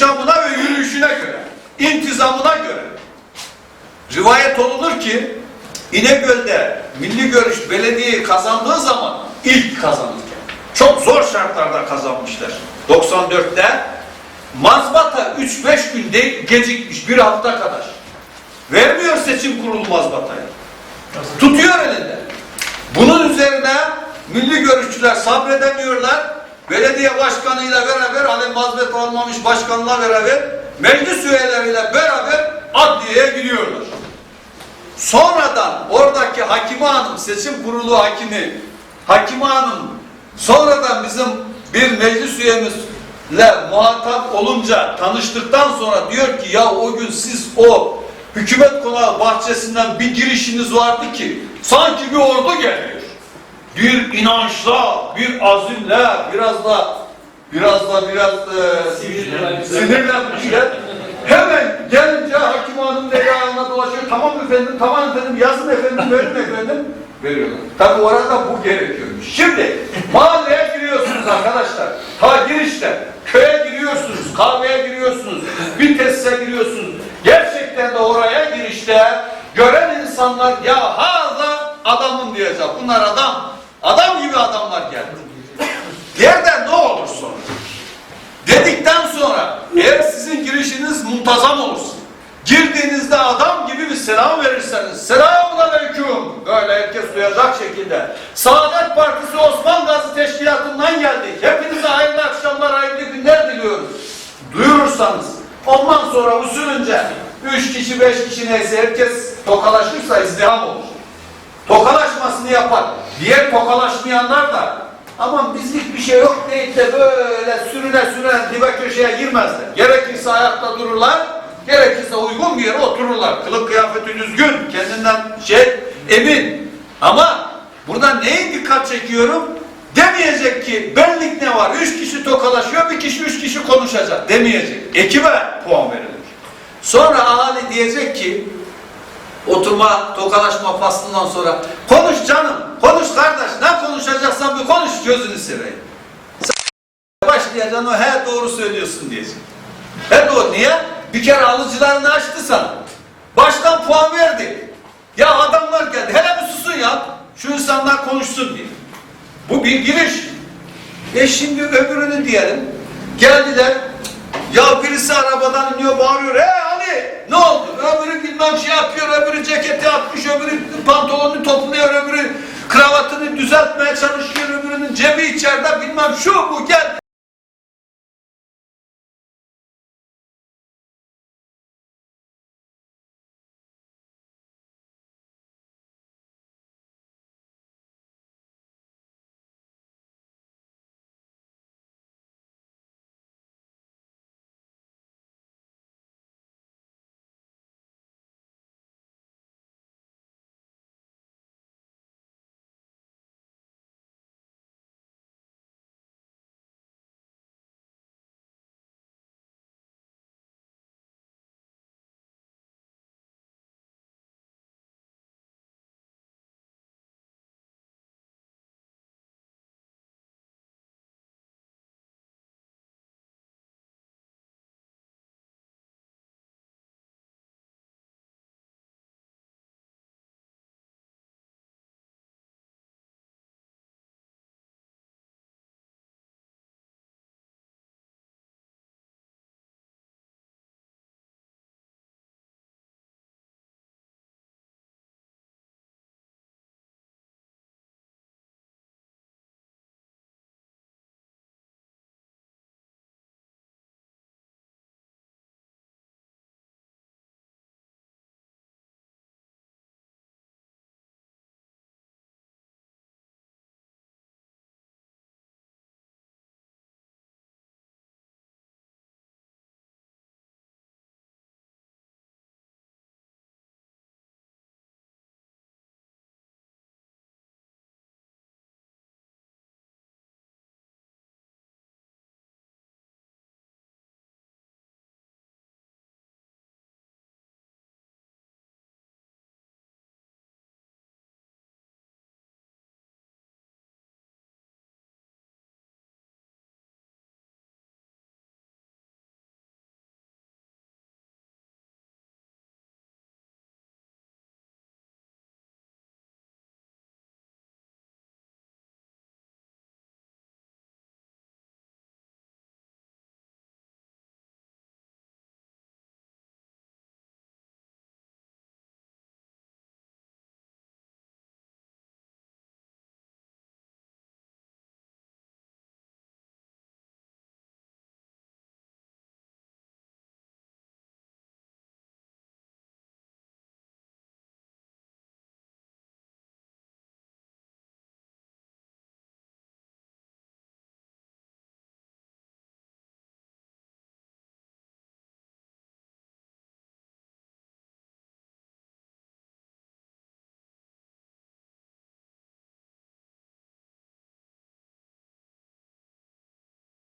kuşamına ve yürüyüşüne göre, intizamına göre. Rivayet olunur ki İnegöl'de Milli Görüş belediyeyi kazandığı zaman ilk kazanırken çok zor şartlarda kazanmışlar. 94'te mazbata 3-5 gün de gecikmiş bir hafta kadar. Vermiyor seçim kurulu mazbatayı. Tutuyor elinde. Bunun üzerine milli görüşçüler sabredemiyorlar. Belediye başkanıyla beraber hani mazbet almamış başkanla beraber meclis üyeleriyle beraber adliyeye gidiyorlar. Sonradan oradaki Hakime Hanım, seçim kurulu hakimi, Hakime Hanım sonradan bizim bir meclis üyemizle muhatap olunca tanıştıktan sonra diyor ki ya o gün siz o hükümet konağı bahçesinden bir girişiniz vardı ki sanki bir ordu geliyor. Bir inançla, bir azimle, biraz da biraz da biraz e, sinirlenmişler. Hemen gelince hakim hanım ayağına dolaşıyor. Tamam efendim, tamam efendim, yazın efendim, verin efendim. Veriyorlar. Tabi orada bu gerekiyormuş. Şimdi mahalleye giriyorsunuz arkadaşlar. Ta girişte. Köye giriyorsunuz, kahveye giriyorsunuz, bir tesise giriyorsunuz. Gerçekten de oraya girişte gören insanlar ya haza adamım diyecek. Bunlar adam. Adam gibi adamlar geldi. Yerden ne olur sonra? Dedikten sonra eğer sizin girişiniz muntazam olursa, girdiğinizde adam gibi bir selam verirseniz, selamun aleyküm, böyle herkes duyacak şekilde. Saadet Partisi Osman Gazi Teşkilatı'ndan geldik. Hepinize hayırlı akşamlar, hayırlı günler diliyoruz. Duyurursanız, ondan sonra usulünce üç kişi, beş kişi neyse herkes tokalaşırsa izdiham olur. Tokalaşmasını yapar. Diğer tokalaşmayanlar da aman bizlik bir şey yok deyip de böyle sürüne sürüne dibe köşeye girmezler. Gerekirse ayakta dururlar, gerekirse uygun bir yere otururlar. Kılık kıyafeti düzgün, kendinden şey emin. Ama burada neye dikkat çekiyorum? Demeyecek ki benlik ne var? Üç kişi tokalaşıyor, bir kişi üç kişi konuşacak. Demeyecek. Ekibe puan verilir. Sonra ahali diyecek ki oturma, tokalaşma faslından sonra konuş canım, konuş kardeş, ne konuşacaksan bir konuş gözünü seveyim. Başlayacaksın o he doğru söylüyorsun diyecek. He doğru, niye? Bir kere alıcılarını açtı sana. Baştan puan verdi. Ya adamlar geldi, hele bir susun ya, şu insanlar konuşsun diye. Bu bir giriş. E şimdi öbürünü diyelim, geldiler, ya birisi arabadan iniyor bağırıyor. He Ali ne oldu? Bilmem şey yapıyor. Öbürü ceketi atmış. Öbürü pantolonunu topluyor. Öbürü kravatını düzeltmeye çalışıyor. Öbürünün cebi içeride bilmem şu bu geldi.